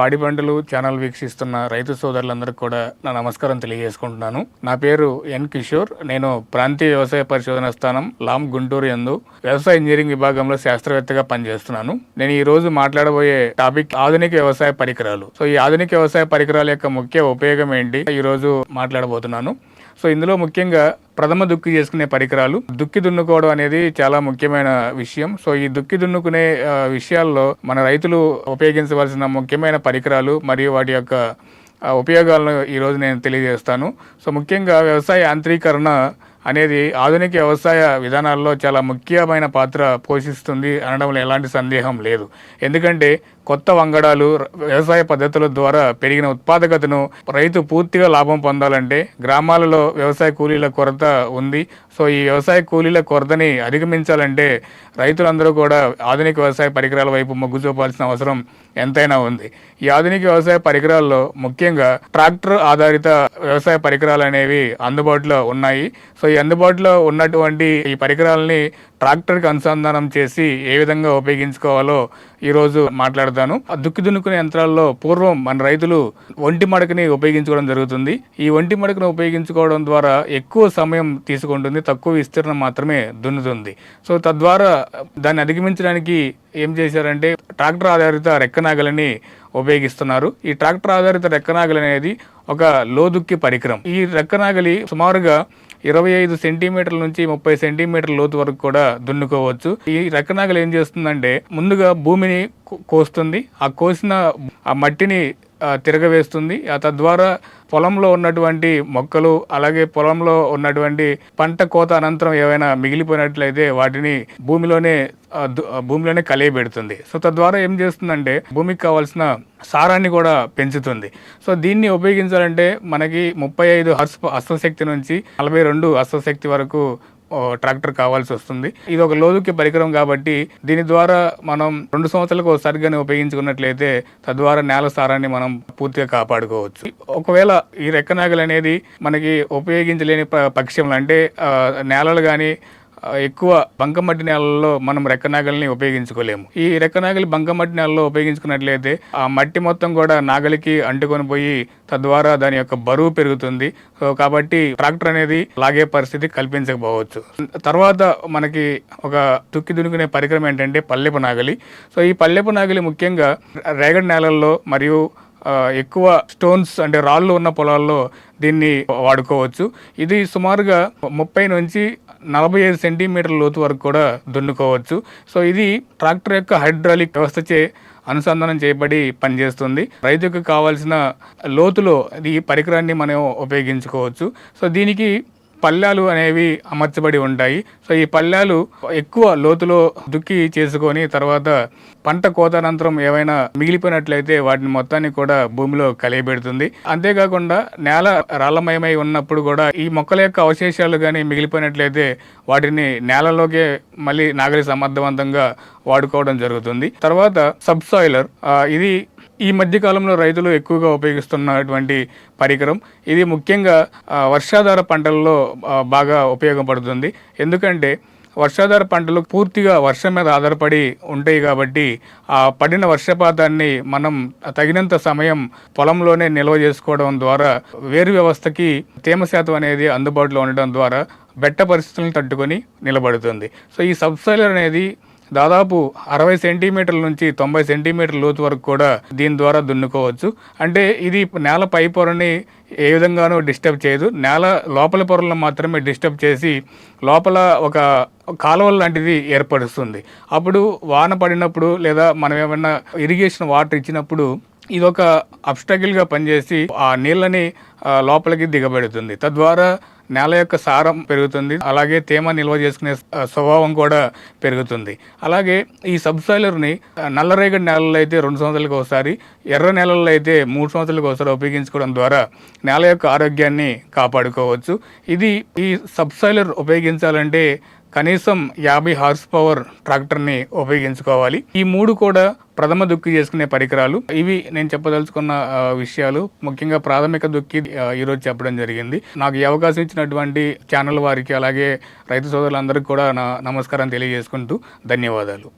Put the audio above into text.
పాడి పంటలు ఛానల్ వీక్షిస్తున్న రైతు సోదరులందరికీ కూడా నా నమస్కారం తెలియజేసుకుంటున్నాను. నా పేరు ఎన్ కిషోర్. నేను ప్రాంతీయ వ్యవసాయ పరిశోధన స్థానం లామ్ గుంటూరు యందు వ్యవసాయ ఇంజనీరింగ్ విభాగంలో శాస్త్రవేత్తగా పనిచేస్తున్నాను. నేను ఈ రోజు మాట్లాడబోయే టాపిక్ ఆధునిక వ్యవసాయ పరికరాలు. సో ఈ ఆధునిక వ్యవసాయ పరికరాల యొక్క ముఖ్య ఉపయోగం ఏంటి? ఈ రోజు మాట్లాడబోతున్నాను. సో ఇందులో ముఖ్యంగా ప్రథమ దుక్కి చేసుకునే పరికరాలు. దుక్కి దున్నుకోవడం అనేది చాలా ముఖ్యమైన విషయం. సో ఈ దుక్కి దున్నుకునే విషయాల్లో మన రైతులు ఉపయోగించవలసిన ముఖ్యమైన పరికరాలు మరియు వాటి యొక్క ఉపయోగాలను ఈరోజు నేను తెలియజేస్తాను. సో ముఖ్యంగా వ్యవసాయ యాంత్రీకరణ అనేది ఆధునిక వ్యవసాయ విధానాల్లో చాలా ముఖ్యమైన పాత్ర పోషిస్తుంది అనడంలో ఎలాంటి సందేహం లేదు. ఎందుకంటే కొత్త వంగడాలు వ్యవసాయ పద్ధతుల ద్వారా పెరిగిన ఉత్పాదకతను రైతు పూర్తిగా లాభం పొందాలంటే గ్రామాలలో వ్యవసాయ కూలీల కొరత ఉంది. సో ఈ వ్యవసాయ కూలీల కొరతని అధిగమించాలంటే రైతులందరూ కూడా ఆధునిక వ్యవసాయ పరికరాల వైపు మొగ్గు చూపాల్సిన అవసరం ఎంతైనా ఉంది. ఈ ఆధునిక వ్యవసాయ పరికరాల్లో ముఖ్యంగా ట్రాక్టర్ ఆధారిత వ్యవసాయ పరికరాలు అనేవి అందుబాటులో ఉన్నాయి. సో ఈ అందుబాటులో ఉన్నటువంటి ఈ పరికరాలని ట్రాక్టర్కి అనుసంధానం చేసి ఏ విధంగా ఉపయోగించుకోవాలో ఈరోజు మాట్లాడతాను. ఆ దుక్కి దున్నుకునే యంత్రాల్లో పూర్వం మన రైతులు ఒంటి మడకని ఉపయోగించుకోవడం జరుగుతుంది. ఈ ఒంటి మడకను ఉపయోగించుకోవడం ద్వారా ఎక్కువ సమయం తీసుకుంటుంది. తక్కువ విస్తీర్ణం మాత్రమే దున్నుతుంది. సో తద్వారా దాన్ని అధిగమించడానికి ఏం చేశారంటే ట్రాక్టర్ ఆధారిత రెక్కనాగలని ఉపయోగిస్తున్నారు. ఈ ట్రాక్టర్ ఆధారిత రెక్కనాగలి అనేది ఒక లోదుక్కి పరికరం. ఈ రెక్కనాగలి సుమారుగా ఇరవై ఐదు సెంటీమీటర్ల నుంచి ముప్పై సెంటీమీటర్ల లోతు వరకు కూడా దున్నుకోవచ్చు. ఈ రెక్కనాగలి ఏం చేస్తుందంటే ముందుగా భూమిని కోస్తుంది. ఆ కోసిన ఆ మట్టిని తిరగవేస్తుంది. ఆ తద్వారా పొలంలో ఉన్నటువంటి మొక్కలు అలాగే పొలంలో ఉన్నటువంటి పంట కోత అనంతరం ఏవైనా మిగిలిపోయినట్లయితే వాటిని భూమిలోనే భూమిలోనే కలియబెడుతుంది. సో తద్వారా ఏం చేస్తుందంటే భూమికి కావాల్సిన సారాన్ని కూడా పెంచుతుంది. సో దీన్ని ఉపయోగించాలంటే మనకి ముప్పై ఐదు హర్స్ హస్తశక్తి నుంచి నలభై రెండు హస్తశక్తి వరకు ట్రాక్టర్ కావాల్సి వస్తుంది. ఇది ఒక లోతుకి పరికరం కాబట్టి దీని ద్వారా మనం రెండు సంవత్సరాలకు ఒకసారి ఉపయోగించుకున్నట్లయితే తద్వారా నేల సారాన్ని మనం పూర్తిగా కాపాడుకోవచ్చు. ఒకవేళ ఈ రెక్కనాగలు అనేది మనకి ఉపయోగించలేని ప- పక్షంలో అంటే నేలలు కానీ ఎక్కువ బంకమట్టి నేలల్లో మనం రెక్కనాగలిని ఉపయోగించుకోలేము. ఈ రెక్కనాగలి బంకమట్టి నేలలో ఉపయోగించుకున్నట్లయితే ఆ మట్టి మొత్తం కూడా నాగలికి అంటుకొని పోయి తద్వారా దాని యొక్క బరువు పెరుగుతుంది. సో కాబట్టి ట్రాక్టర్ అనేది లాగే పరిస్థితి కల్పించకపోవచ్చు. తర్వాత మనకి ఒక తుక్కి దునుకునే పరికరం ఏంటంటే పల్లెపు నాగలి. సో ఈ పల్లెపు నాగలి ముఖ్యంగా రేగడి నేలల్లో మరియు ఎక్కువ స్టోన్స్ అంటే రాళ్ళు ఉన్న పొలాల్లో దీన్ని వాడుకోవచ్చు. ఇది సుమారుగా ముప్పై నుంచి నలభై ఐదు సెంటీమీటర్ల లోతు వరకు కూడా దున్నుకోవచ్చు. సో ఇది ట్రాక్టర్ యొక్క హైడ్రాలిక్ వ్యవస్థచే అనుసంధానం చేయబడి పనిచేస్తుంది. రైతుకు కావాల్సిన లోతులో ఈ పరికరాన్ని మనం ఉపయోగించుకోవచ్చు. సో దీనికి పళ్ళాలు అనేవి అమర్చబడి ఉంటాయి. సో ఈ పళ్ళాలు ఎక్కువ లోతులో దుక్కి చేసుకొని తర్వాత పంట కోత అనంతరం ఏవైనా మిగిలిపోయినట్లయితే వాటిని మొత్తాన్ని కూడా భూమిలో కలియబెడుతుంది. అంతేకాకుండా నేల రాళ్ళమయమై ఉన్నప్పుడు కూడా ఈ మొక్కల యొక్క అవశేషాలు కానీ మిగిలిపోయినట్లయితే వాటిని నేలలోకే మళ్ళీ నాగరి సమర్థవంతంగా వాడుకోవడం జరుగుతుంది. తర్వాత సబ్సాయిలర్ ఇది ఈ మధ్యకాలంలో రైతులు ఎక్కువగా ఉపయోగిస్తున్నటువంటి పరికరం. ఇది ముఖ్యంగా వర్షాధార పంటల్లో బాగా ఉపయోగపడుతుంది ఎందుకంటే వర్షాధార పంటలు పూర్తిగా వర్షం మీద ఆధారపడి ఉంటాయి కాబట్టి ఆ పడిన వర్షపాతాన్ని మనం తగినంత సమయం పొలంలోనే నిల్వ చేసుకోవడం ద్వారా వేరు వ్యవస్థకి తేమ శాతం అనేది అందుబాటులో ఉండడం ద్వారా బెట్ట పరిస్థితులను తట్టుకొని నిలబడుతుంది. సో ఈ సబ్సైలర్ అనేది దాదాపు అరవై సెంటీమీటర్ల నుంచి తొంభై సెంటీమీటర్ల లోతు వరకు కూడా దీని ద్వారా దున్నుకోవచ్చు. అంటే ఇది నేల పై పొరని ఏ విధంగానూ డిస్టర్బ్ చేయదు. నేల లోపల పొరలను మాత్రమే డిస్టర్బ్ చేసి లోపల ఒక కాలువ లాంటిది ఏర్పరుస్తుంది. అప్పుడు వాన పడినప్పుడు లేదా మనం ఏమైనా ఇరిగేషన్ వాటర్ ఇచ్చినప్పుడు ఇది ఒక అబ్స్టకిల్గా పనిచేసి ఆ నీళ్ళని లోపలికి దిగబెడుతుంది. తద్వారా నేల యొక్క సారం పెరుగుతుంది. అలాగే తేమ నిల్వ చేసుకునే స్వభావం కూడా పెరుగుతుంది. అలాగే ఈ సబ్సాయిలర్ని నల్లరేగడి నేలల్లో అయితే రెండు సంవత్సరాలకు ఒకసారి ఎర్ర నేలల్లో అయితే మూడు సంవత్సరాలకు ఒకసారి ఉపయోగించుకోవడం ద్వారా నేల యొక్క ఆరోగ్యాన్ని కాపాడుకోవచ్చు. ఇది ఈ సబ్సాయిలర్ ఉపయోగించాలంటే కనీసం యాభై హార్స్ పవర్ ట్రాక్టర్ని ఉపయోగించుకోవాలి. ఈ మూడు కూడా ప్రథమ దుక్కి చేసుకునే పరికరాలు. ఇవి నేను చెప్పదలుచుకున్న విషయాలు. ముఖ్యంగా ప్రాథమిక దుక్కి ఈరోజు చెప్పడం జరిగింది. నాకు ఈ అవకాశం ఇచ్చినటువంటి ఛానల్ వారికి అలాగే రైతు సోదరులందరికీ కూడా నా నమస్కారం తెలియజేసుకుంటూ ధన్యవాదాలు.